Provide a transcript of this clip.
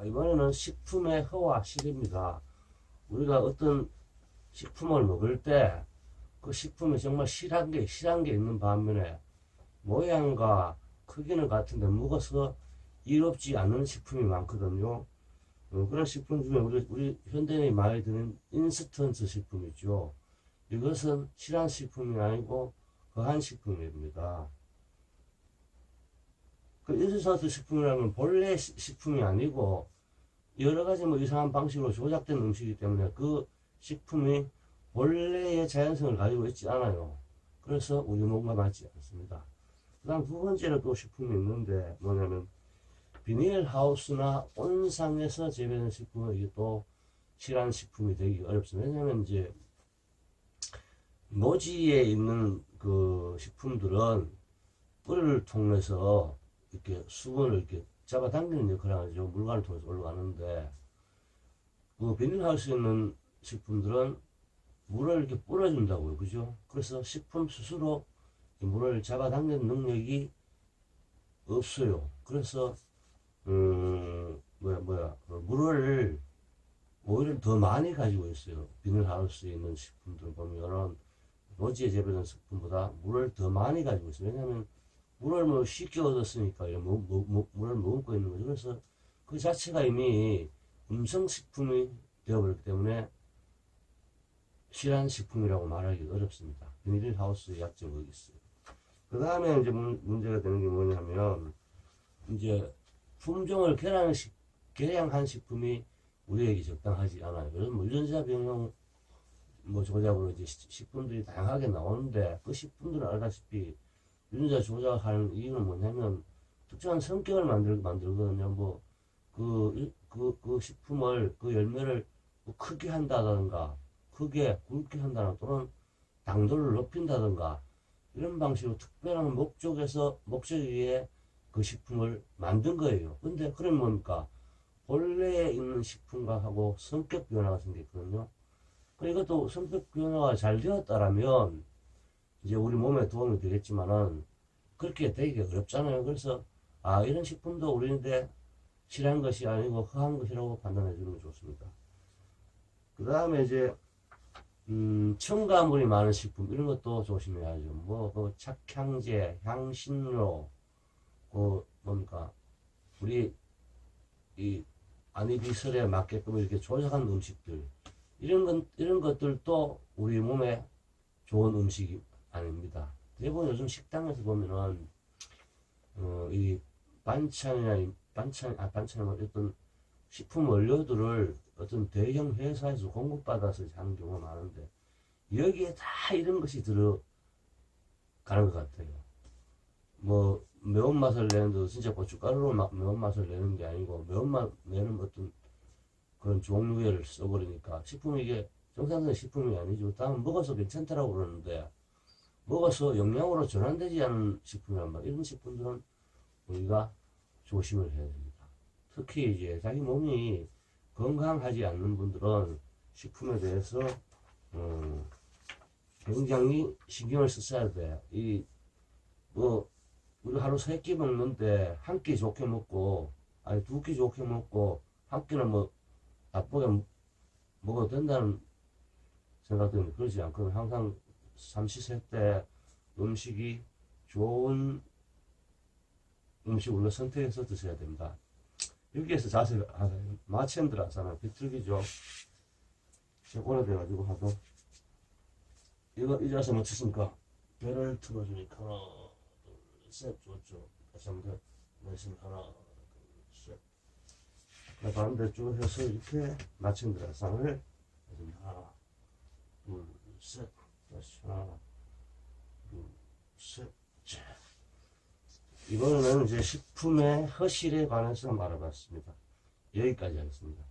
자, 이번에는 식품의 허와 실입니다. 우리가 어떤 식품을 먹을 때 그 식품이 정말 실한 게, 실한 게 있는 반면에 모양과 크기는 같은데 먹어서 이롭지 않은 식품이 많거든요. 어, 그런 식품 중에 우리, 우리 현대인이 많이 드는 인스턴트 식품 있죠. 이것은 실한 식품이 아니고 거한 식품입니다. 그 인스턴트 식품이라는 건 본래 시- 식품이 아니고 여러 가지 뭐 이상한 방식으로 조작된 음식이기 때문에 그 식품이 본래의 자연성을 가지고 있지 않아요. 그래서 우리 몸과 맞지 않습니다. 그 다음 두 번째로 또 식품이 있는데 뭐냐면 비닐하우스나 온상에서 재배된 식품은 이게 또 실한 식품이 되기 어렵습니다. 왜냐면 이제 노지에 있는 그 식품들은 뿌리를 통해서 이렇게 수분을 이렇게 잡아당기는 역할을 하죠. 물관을 통해서 올라가는데 그 비닐하우스에 있는 식품들은 물을 이렇게 뿌려준다고요. 그죠? 그래서 식품 스스로 이 물을 잡아당기는 능력이 없어요. 그래서 음, 뭐야, 뭐야, 그 물을 오히려 더 많이 가지고 있어요. 비닐하우스에 있는 식품들 보면은 노지에 재배된 식품보다 물을 더 많이 가지고 있어요. 왜냐하면 물을 뭐 쉽게 얻었으니까 뭐, 뭐, 뭐, 물을 머금고 있는 거죠. 그래서 그 자체가 이미 음성식품이 되어버렸기 때문에 실한 식품이라고 말하기 어렵습니다. 비닐 하우스의 약점이 여기 있어요. 그 다음에 이제 문, 문제가 되는 게 뭐냐면 이제 품종을 개량 개량한 식품이 우리에게 적당하지 않아요. 그래서 뭐 유전자 변형 뭐 조작으로 이제 시- 식품들이 다양하게 나오는데 그 식품들은 알다시피 유전자 조작하는 이유는 뭐냐면 특정한 성격을 만들 만들거든요. 뭐 그 그 그 식품을 그 열매를 뭐 크게 한다든가 크게 굵게 한다는 또는 당도를 높인다든가 이런 방식으로 특별한 목적에서 목적에 의해 그 식품을 만든 거예요. 근데 그럼 뭡니까? 본래에 있는 식품과 하고 성격 변화가 생겼거든요. 그 이것도 성격 변화가 잘 되었다라면 이제 우리 몸에 도움이 되겠지만은 그렇게 되기가 어렵잖아요. 그래서 아 이런 식품도 우리인데 실한 것이 아니고 허한 것이라고 판단해 주는 게 좋습니다. 그 다음에 이제 음, 첨가물이 많은 식품 이런 것도 조심해야죠. 뭐, 그 착향제, 향신료, 그 뭡니까 우리 이 아니비설에 맞게끔 이렇게 조작한 음식들 이런 것 이런 것들도 우리 몸에 좋은 음식이 아닙니다. 대부분 요즘 식당에서 보면은 어, 이 반찬이나 이 반찬 아 반찬 뭐 어떤 식품 원료들을 어떤 대형 회사에서 공급받아서 하는 경우가 많은데 여기에 다 이런 것이 들어가는 것 같아요. 뭐 매운맛을 내는데도 진짜 고춧가루로 막 매운맛을 내는 게 아니고 매운맛 내는 어떤 그런 종류를 써버리니까 식품이 이게 정상적인 식품이 아니죠. 다음 먹어서 괜찮다라고 그러는데 먹어서 영양으로 전환되지 않은 식품이란 말이에요. 이런 식품들은 우리가 조심을 해야 됩니다. 특히 이제 자기 몸이 건강하지 않는 분들은 식품에 대해서 음, 굉장히 신경을 썼어야 돼. 이 뭐 우리 하루 세 끼 먹는데 한 끼 좋게 먹고 아니 두 끼 좋게 먹고 한 끼는 뭐 나쁘게 먹- 먹어도 된다는 생각되는데 그러지 않거든. 항상 삼시세 때 음식이 좋은 음식으로 선택해서 드셔야 됩니다. 여기에서 자세가 아, 마취앤들 하잖아. 비틀기죠. 오래돼가지고 하도 이거 이 자세 맞추십니까? 배를 틀어주니까 하나 둘셋 좋죠. 다시 한번 더 내쉬면 하나 둘셋 그 반대쪽 해서 이렇게 마취앤들 하상을 하나 둘셋. 이번에는 이제 식품의 허실에 관해서 말해봤습니다. 여기까지 하겠습니다.